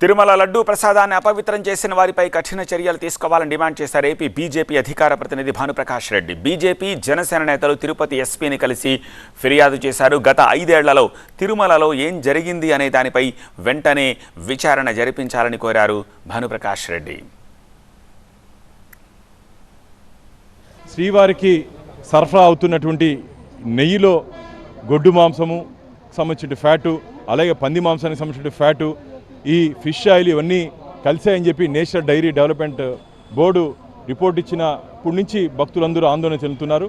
తిరుమల లడ్డూ ప్రసాదాన్ని అపవిత్రం చేసిన వారిపై కఠిన చర్యలు తీసుకోవాలని డిమాండ్ చేశారు ఏపీ బీజేపీ అధికార ప్రతినిధి భానుప్రకాష్ రెడ్డి. బీజేపీ జనసేన నేతలు తిరుపతి ఎస్పీని కలిసి ఫిర్యాదు చేశారు. గత ఐదేళ్ళలో తిరుమలలో ఏం జరిగింది అనే దానిపై వెంటనే విచారణ జరిపించాలని కోరారు భానుప్రకాష్ రెడ్డి. శ్రీవారికి సరఫరా అవుతున్నటువంటి నెయ్యిలో గొడ్డు మాంసము సంబంధించిన ఫ్యాటు అలాగే పంది మాంసానికి సంబంధించిన ఫ్యాటు ఈ ఫిష్ ఆయిల్ ఇవన్నీ కలిసాయని చెప్పి national dairy development board report ఇచ్చినప్పటి నుంచి భక్తులందరూ ఆందోళన చెందుతున్నారు.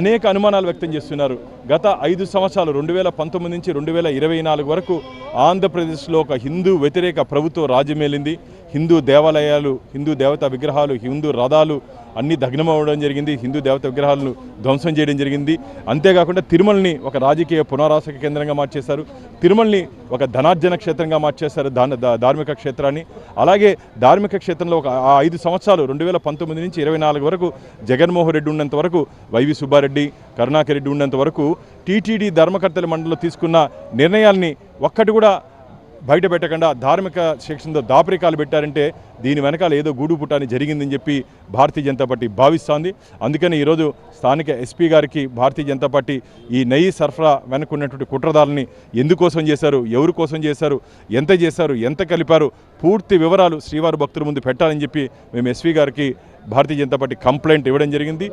అనేక అనుమానాలు వ్యక్తం చేస్తున్నారు. గత ఐదు సంవత్సరాలు రెండు వేల పంతొమ్మిది నుంచి రెండు వేల ఇరవై నాలుగు వరకు ఆంధ్రప్రదేశ్లో ఒక హిందూ వ్యతిరేక ప్రభుత్వం రాజ్యమేలింది హిందూ దేవాలయాలు హిందూ దేవతా విగ్రహాలు హిందూ రథాలు అన్ని దగ్నమవ్వడం జరిగింది. హిందూ దేవత విగ్రహాలను ధ్వంసం చేయడం జరిగింది. అంతేకాకుండా తిరుమలని ఒక రాజకీయ పునరాసక కేంద్రంగా మార్చేశారు. తిరుమలని ఒక ధనార్జన క్షేత్రంగా మార్చేశారు దాన ధార్మిక క్షేత్రాన్ని. అలాగే ధార్మిక క్షేత్రంలో ఒక ఐదు సంవత్సరాలు రెండు వేల పంతొమ్మిది నుంచి ఇరవై నాలుగు వరకు జగన్మోహన్ రెడ్డి ఉన్నంత వరకు వైవి సుబ్బారెడ్డి కరుణాకర్ రెడ్డి ఉన్నంత వరకు టీటీడీ ధర్మకర్తల మండలిలో తీసుకున్న నిర్ణయాల్ని ఒక్కటి కూడా బయట పెట్టకుండా ధార్మిక శిక్షణతో దాపరికాలు పెట్టారంటే దీని వెనకాల ఏదో గూడు పుట్టాన్ని జరిగిందని చెప్పి భారతీయ జనతా పార్టీ భావిస్తోంది. అందుకని ఈరోజు స్థానిక ఎస్పీ గారికి భారతీయ జనతా పార్టీ ఈ నెయ్యి సరఫరా వెనుకున్నటువంటి కుట్రదారుని ఎందుకోసం చేశారు ఎవరి కోసం చేశారు ఎంత చేశారు ఎంత కలిపారు పూర్తి వివరాలు శ్రీవారి భక్తుల ముందు పెట్టాలని చెప్పి మేము ఎస్పీ గారికి భారతీయ జనతా పార్టీ కంప్లైంట్ ఇవ్వడం జరిగింది.